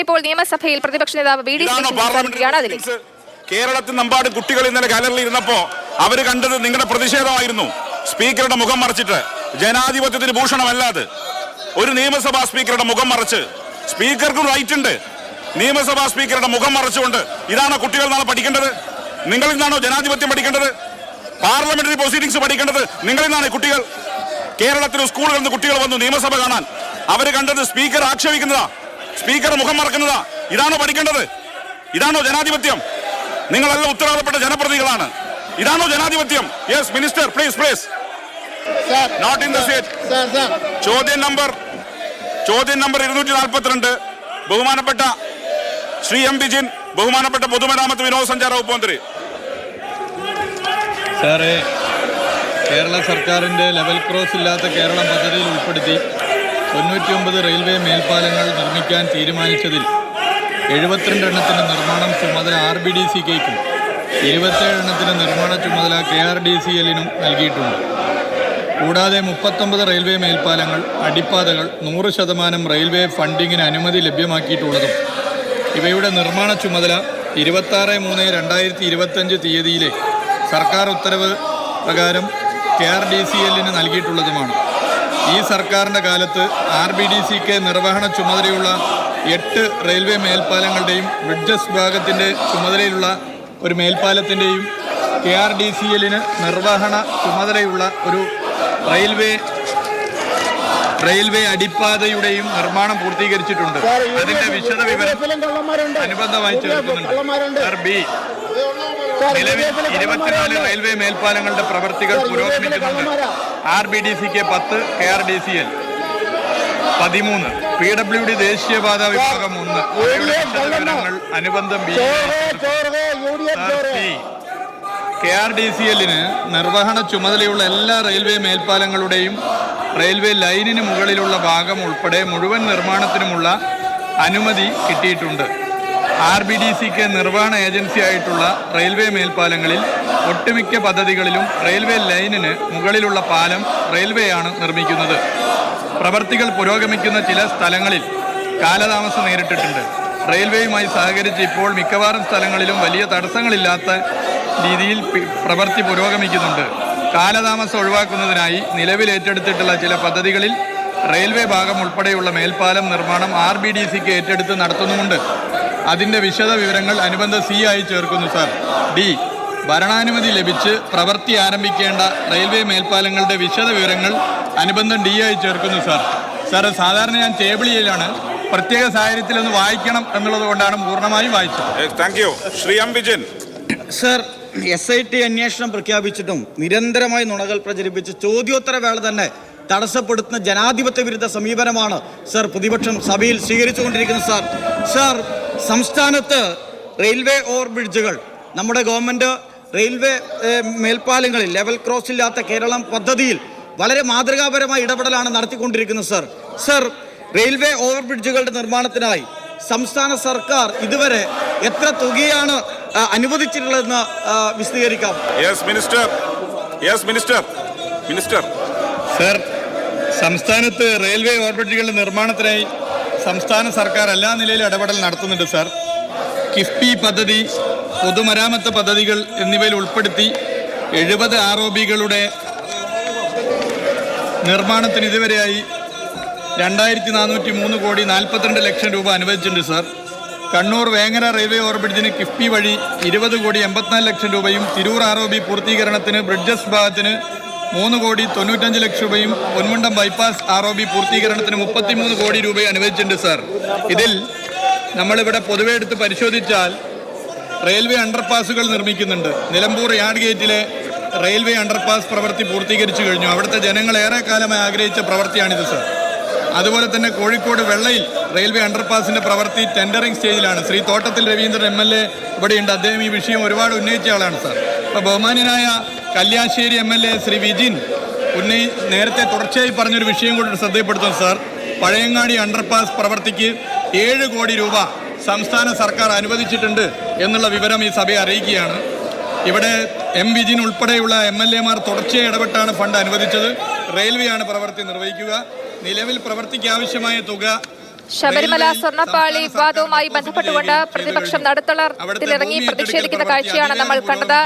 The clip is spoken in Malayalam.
ഇപ്പോൾ നിയമസഭയിൽ പ്രതിപക്ഷ നേതാവ് വി ഡി സതീശൻ? കേരളത്തിൽ നമ്പാട് കുട്ടികൾ ഇന്നലെ ഗാലറിയിൽ ഇരുന്നപ്പോ അവർ കണ്ടത് നിങ്ങളുടെ പ്രതിഷേധമായിരുന്നു. സ്പീക്കറുടെ മുഖം മറച്ചിട്ട്. ജനാധിപത്യത്തിന് ഭൂഷണമല്ലാതെ ഒരു നിയമസഭാ സ്പീക്കറുടെ മുഖം മറച്ച്. സ്പീക്കർക്കും റൈറ്റ് ഉണ്ട് നിയമസഭാ സ്പീക്കറുടെ മുഖം മറച്ചുകൊണ്ട് ഇതാണോ കുട്ടികൾ നാളെ പഠിക്കേണ്ടത്? നിങ്ങളിൽ നിന്നാണോ ജനാധിപത്യം പഠിക്കേണ്ടത്? പാർലമെന്ററി പ്രൊസീഡിങ്സ് പഠിക്കേണ്ടത് നിങ്ങളിൽ നിന്നാണ് കുട്ടികൾ? കേരളത്തിലെ സ്കൂളുകളിൽ നിന്ന് കുട്ടികൾ വന്നു നിയമസഭ കാണാൻ. അവർ കണ്ടത് സ്പീക്കർ ആക്ഷേപിക്കുന്നതാ. സ്പീക്കർ മുഖം മറക്കുന്നതാ. ഇതാണോ പഠിക്കേണ്ടത്? ഇതാണോ ജനാധിപത്യം? നിങ്ങളെല്ലാം ഉത്തരവാദപ്പെട്ട ജനപ്രതികളാണ് ഇതാണോ ജനാധിപത്യം? Yes minister please please sir not in the state sir sir ചോദ്യം നമ്പർ ചോദ്യം നമ്പർ ഇരുന്നൂറ്റി നാൽപ്പത്തിരണ്ട് ബഹുമാനപ്പെട്ട ശ്രീ എം വിജിൻ ബഹുമാനപ്പെട്ട പൊതുമരാമത്ത് വിനോദസഞ്ചാര വകുപ്പ് മന്ത്രി. സാറേ കേരള സർക്കാരിന്റെ ലെവൽ ക്രോസ് ഇല്ലാത്ത കേരളം പദ്ധതിയിൽ ഉൾപ്പെടുത്തി തൊണ്ണൂറ്റിയൊമ്പത് റെയിൽവേ മേൽപ്പാലങ്ങൾ നിർമ്മിക്കാൻ തീരുമാനിച്ചതിൽ എഴുപത്തിരണ്ട് എണ്ണത്തിന്റെ നിർമ്മാണം ചുമതല ആർ ബി ഡി സി കെയ്ക്കും. ഇരുപത്തേഴ് എണ്ണത്തിന്റെ നിർമ്മാണ ചുമതല കെ ആർ ഡി സി എല്ലിനും നൽകിയിട്ടുണ്ട്. കൂടാതെ മുപ്പത്തൊമ്പത് റെയിൽവേ മേൽപ്പാലങ്ങൾ അടിപ്പാതകൾ നൂറ് ശതമാനം റെയിൽവേ ഫണ്ടിങ്ങിന് അനുമതി ലഭ്യമാക്കിയിട്ടുള്ളതും. ഇവയുടെ നിർമ്മാണ ചുമതല ഇരുപത്താറ് മൂന്ന് രണ്ടായിരത്തി ഇരുപത്തഞ്ച് തീയതിയിലെ സർക്കാർ ഉത്തരവ് പ്രകാരം കെ ആർ ഡി സി എല്ലിന് നൽകിയിട്ടുള്ളതുമാണ്. ഈ സർക്കാരിന്റെ കാലത്ത് ആർ ബി ഡി സിക്ക് നിർവഹണ ചുമതലയുള്ള എട്ട് റെയിൽവേ മേൽപ്പാലങ്ങളുടെയും ബ്രിഡ്ജസ് വിഭാഗത്തിന്റെ ചുമതലയിലുള്ള ഒരു മേൽപ്പാലത്തിന്റെയും കെ ആർ ഡി സി എല്ലിന് നിർവഹണ ചുമതലയുള്ള ഒരു റെയിൽവേ റെയിൽവേ അടിപ്പാതയുടെയും നിർമ്മാണം പൂർത്തീകരിച്ചിട്ടുണ്ട്. അതിന്റെ വിശദ വിവരം അനുബന്ധമായി ചേർക്കുന്നുണ്ട് ബി. നിലവിൽ ഇരുപത്തിനാല് റെയിൽവേ മേൽപ്പാലങ്ങളുടെ പ്രവൃത്തികൾ പുരോഗമിക്കുന്നുണ്ട് ആർ ബി ഡി സിക്ക് പത്ത് K R D C L പതിമൂന്ന്. പി ഡബ്ല്യു ഡി ദേശീയപാത വിഭാഗം ഒന്ന്. വിവരങ്ങൾ അനുബന്ധം B K R D C എല്ലിന് നിർവഹണ ചുമതലയുള്ള എല്ലാ റെയിൽവേ മേൽപ്പാലങ്ങളുടെയും റെയിൽവേ ലൈനിന് മുകളിലുള്ള ഭാഗം ഉൾപ്പെടെ മുഴുവൻ നിർമ്മാണത്തിനുമുള്ള അനുമതി കിട്ടിയിട്ടുണ്ട്. ആർ ബി ഡി സിക്ക് നിർവഹണ ഏജൻസിയായിട്ടുള്ള റെയിൽവേ മേൽപ്പാലങ്ങളിൽ ഒട്ടുമിക്ക പദ്ധതികളിലും റെയിൽവേ ലൈനിന് മുകളിലുള്ള പാലം റെയിൽവേയാണ് നിർമ്മിക്കുന്നത്. പ്രവർത്തികൾ പുരോഗമിക്കുന്ന ചില സ്ഥലങ്ങളിൽ കാലതാമസം നേരിട്ടിട്ടുണ്ട്. റെയിൽവേയുമായി സഹകരിച്ച് ഇപ്പോൾ മിക്കവാറും സ്ഥലങ്ങളിലും വലിയ തടസ്സങ്ങളില്ലാത്ത രീതിയിൽ പ്രവൃത്തി പുരോഗമിക്കുന്നുണ്ട്. കാലതാമസം ഒഴിവാക്കുന്നതിനായി നിലവിൽ ഏറ്റെടുത്തിട്ടുള്ള ചില പദ്ധതികളിൽ റെയിൽവേ ഭാഗം ഉൾപ്പെടെയുള്ള മേൽപ്പാലം നിർമ്മാണം ആർ ബി ഡി സിക്ക് ഏറ്റെടുത്ത് നടത്തുന്നുമുണ്ട്. അതിന്റെ വിശദ വിവരങ്ങൾ അനുബന്ധ സി ആയി ചേർക്കുന്നു സാർ ഡി ഭരണാനുമതി ലഭിച്ച് പ്രവൃത്തി ആരംഭിക്കേണ്ട റെയിൽവേ മേൽപ്പാലങ്ങളുടെ വിശദ വിവരങ്ങൾ അനുബന്ധം ഡി ആയി ചേർക്കുന്നു സാർ സാർ സാധാരണ ഞാൻ ടേബിളിയിലാണ് പ്രത്യേക സാഹചര്യത്തിൽ ഒന്ന് വായിക്കണം എന്നുള്ളത് കൊണ്ടാണ് പൂർണമായും വായിച്ചത്. Thank you Shri M sir S I T അന്വേഷണം പ്രഖ്യാപിച്ചിട്ടും നിരന്തരമായി നുണകൾ പ്രചരിപ്പിച്ച് ചോദ്യോത്തര വേള തന്നെ തടസ്സപ്പെടുത്തുന്ന ജനാധിപത്യ വിരുദ്ധ സമീപനമാണ് സർ പ്രതിപക്ഷം സഭയിൽ സ്വീകരിച്ചുകൊണ്ടിരിക്കുന്നത് സാർ സാർ സംസ്ഥാനത്ത് റെയിൽവേ ഓവർ ബ്രിഡ്ജുകൾ നമ്മുടെ ഗവൺമെന്റ് റെയിൽവേ മേൽപ്പാലങ്ങളിൽ ലെവൽ ക്രോസ് ഇല്ലാത്ത കേരളം പദ്ധതിയിൽ വളരെ മാതൃകാപരമായ ഇടപെടലാണ് നടത്തിക്കൊണ്ടിരിക്കുന്നത് സർ. സർ റെയിൽവേ ഓവർ ബ്രിഡ്ജുകളുടെ നിർമ്മാണത്തിനായി സംസ്ഥാന സർക്കാർ ഇതുവരെ എത്ര തുകയാണ് അനുവദിച്ചിട്ടുള്ളതെന്ന് വിശദീകരിക്കാം. Yes minister yes minister minister sir സംസ്ഥാനത്ത് റെയിൽവേ ഓവർ ബ്രിഡ്ജുകളുടെ നിർമ്മാണത്തിനായി സംസ്ഥാന സർക്കാർ എല്ലാ നിലയിലും ഇടപെടൽ നടത്തുന്നുണ്ട് സാർ. കിഫ്ബി പദ്ധതി പൊതുമരാമത്ത് പദ്ധതികൾ എന്നിവയിൽ ഉൾപ്പെടുത്തി എഴുപത് ബികളുടെ നിർമ്മാണത്തിന് ഇതുവരെയായി രണ്ടായിരത്തി നാനൂറ്റി മൂന്ന് കോടി നാൽപ്പത്തിരണ്ട് ലക്ഷം രൂപ അനുവദിച്ചിട്ടുണ്ട് സാർ. കണ്ണൂർ വേങ്ങര റെയിൽവേ ഓവർബ്രിഡ്ജിന് കിഫ്ബി വഴി ഇരുപത് കോടി എൺപത്തിനാല് ലക്ഷം രൂപയും തിരൂർ ബി പൂർത്തീകരണത്തിന് ബ്രിഡ്ജസ് ഭാഗത്തിന് മൂന്ന് കോടി തൊണ്ണൂറ്റഞ്ച് ലക്ഷം രൂപയും Ponmundam bypass R O B പൂർത്തീകരണത്തിന് മുപ്പത്തിമൂന്ന് കോടി രൂപയും അനുവദിച്ചിട്ടുണ്ട് സാർ. ഇതിൽ നമ്മളിവിടെ പൊതുവെ എടുത്ത് പരിശോധിച്ചാൽ റെയിൽവേ അണ്ടർപാസുകൾ നിർമ്മിക്കുന്നുണ്ട്. നിലമ്പൂർ യാർഡ് ഗേറ്റിലെ റെയിൽവേ അണ്ടർപാസ് പ്രവൃത്തി പൂർത്തീകരിച്ചു കഴിഞ്ഞു. അവിടുത്തെ ജനങ്ങൾ ഏറെ കാലമായി ആഗ്രഹിച്ച പ്രവൃത്തിയാണിത് സർ. അതുപോലെ തന്നെ കോഴിക്കോട് വെള്ളയിൽ റെയിൽവേ അണ്ടർപാസിന്റെ പ്രവൃത്തി ടെൻഡറിംഗ് സ്റ്റേജിലാണ്. Shri Thottathil Raveendran M L A ഇവിടെയുണ്ട്. അദ്ദേഹം ഈ വിഷയം ഒരുപാട് ഉന്നയിച്ച ആളാണ് സർ. അപ്പോൾ ബഹുമാന്യനായ Kalliasseri M L A Shri Vijin ഉന്നയി നേരത്തെ തുടർച്ചയായി പറഞ്ഞൊരു വിഷയം കൂടി ശ്രദ്ധയപ്പെടുത്തുന്നു സാർ. പഴയങ്ങാടി അണ്ടർപാസ് പ്രവർത്തിക്ക് ഏഴ് കോടി രൂപ സംസ്ഥാന സർക്കാർ അനുവദിച്ചിട്ടുണ്ട് എന്നുള്ള വിവരം ഈ സഭയെ അറിയിക്കുകയാണ്. ഇവിടെ എം വിജിൻ ഉൾപ്പെടെയുള്ള എം എൽ എമാർ തുടർച്ചയായി ഇടപെട്ടാണ് ഫണ്ട് അനുവദിച്ചത്. റെയിൽവേയാണ് പ്രവൃത്തി നിർവഹിക്കുക. നിലവിൽ പ്രവൃത്തിക്ക് ആവശ്യമായ തുക ശബരിമല സ്വർണപ്പാളി വിവാദവുമായി ബന്ധപ്പെട്ടുകൊണ്ട് പ്രതിപക്ഷം അവിടുത്തെ പ്രതിഷേധിക്കുന്ന കാഴ്ചയാണ് നമ്മൾ കണ്ടത്.